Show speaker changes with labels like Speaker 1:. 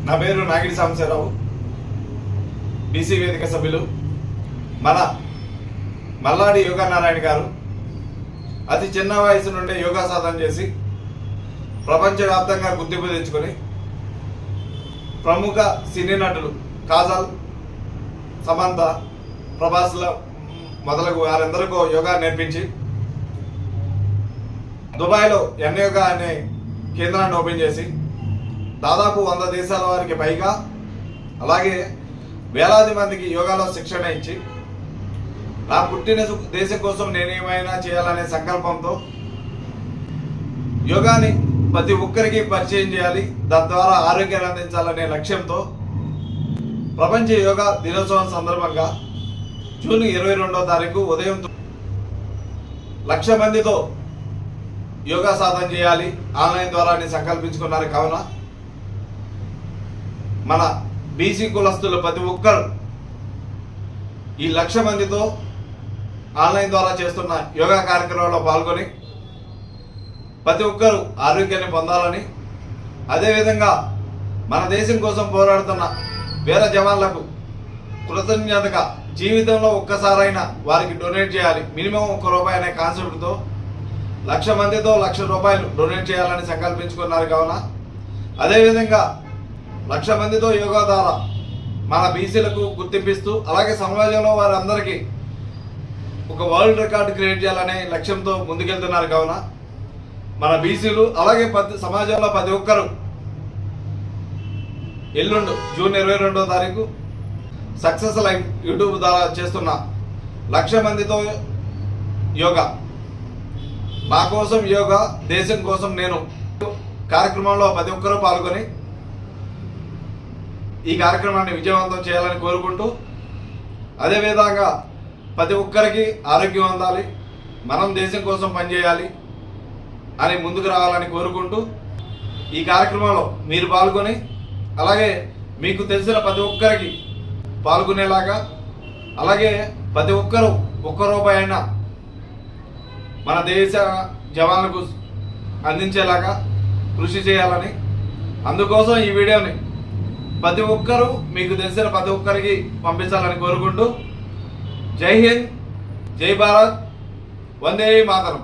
Speaker 1: నా పేరు నాగిడి సాంబశివరావు. బీసీ వేదిక సభ్యులు. మన మల్లాడి యోగా నారాయణ గారు. అతి చిన్న వయసు నుండే యోగా సాధన చేసి ప్రపంచవ్యాప్తంగా గుర్తింపు తెచ్చుకొని ప్రముఖ సినీ నటులు కాజల్ సమంత ప్రభాస్ల మొదలగు వారందరికీ యోగా నేర్పించి దుబాయ్లో ఎన్ యోగా అనే కేంద్రాన్ని ఓపెన్ చేసి దాదాపు వంద దేశాల వారికి పైగా అలాగే వేలాది మందికి యోగాలో శిక్షణ ఇచ్చి నా పుట్టిన దేశం కోసం నేనేమైనా చేయాలనే సంకల్పంతో యోగాని ప్రతి ఒక్కరికి పరిచయం చేయాలి. తద్వారా ఆరోగ్యాన్ని అందించాలనే లక్ష్యంతో ప్రపంచ యోగా దినోత్సవం సందర్భంగా జూన్ ఇరవై రెండవ తారీఖు ఉదయం లక్ష మందితో యోగా సాధన చేయాలి. ఆన్లైన్ ద్వారా సంకల్పించుకున్నారు కావున మన బీసీ కులస్తులు ప్రతి ఒక్కరు ఈ లక్ష మందితో ఆన్లైన్ ద్వారా చేస్తున్న యోగా కార్యక్రమంలో పాల్గొని ప్రతి ఒక్కరూ ఆరోగ్యాన్ని పొందాలని అదేవిధంగా మన దేశం కోసం పోరాడుతున్న వీర జవాన్లకు కృతజ్ఞతగా జీవితంలో ఒక్కసారైనా వారికి డొనేట్ చేయాలి. మినిమం ఒక్క రూపాయి అనే కాన్సెప్ట్తో లక్ష మందితో లక్ష రూపాయలు డొనేట్ చేయాలని సంకల్పించుకున్నారు కావున. అదేవిధంగా లక్ష మందితో యోగా ద్వారా మన బీసీలకు గుర్తింపిస్తూ అలాగే సమాజంలో వారందరికీ ఒక వరల్డ్ రికార్డ్ క్రియేట్ చేయాలనే లక్ష్యంతో ముందుకెళ్తున్నారు కావున మన బీసీలు అలాగే ప్రతి సమాజంలో ప్రతి ఒక్కరు ఎల్లుండు జూన్ ఇరవై రెండో తారీఖు సక్సెస్ లైఫ్ యూట్యూబ్ ద్వారా చేస్తున్న లక్ష మందితో యోగా. నా కోసం యోగా దేశం కోసం నేను కార్యక్రమంలో ప్రతి ఒక్కరూ పాల్గొని ఈ కార్యక్రమాన్ని విజయవంతం చేయాలని కోరుకుంటూ అదేవిధంగా ప్రతి ఒక్కరికి ఆరోగ్యం అందాలి మనం దేశం కోసం పనిచేయాలి అని ముందుకు రావాలని కోరుకుంటూ ఈ కార్యక్రమంలో మీరు పాల్గొని అలాగే మీకు తెలిసిన ప్రతి ఒక్కరికి పాల్గొనేలాగా అలాగే ప్రతి ఒక్కరూ ఒక్క రూపాయి అయినా మన దేశ జవాన్లకు అందించేలాగా కృషి చేయాలని అందుకోసం ఈ వీడియోని ప్రతి ఒక్కరూ మీకు తెలిసిన ప్రతి ఒక్కరికి పంపించాలని కోరుకుంటూ జై హింద్ జై భారత్ వందే మాతరం.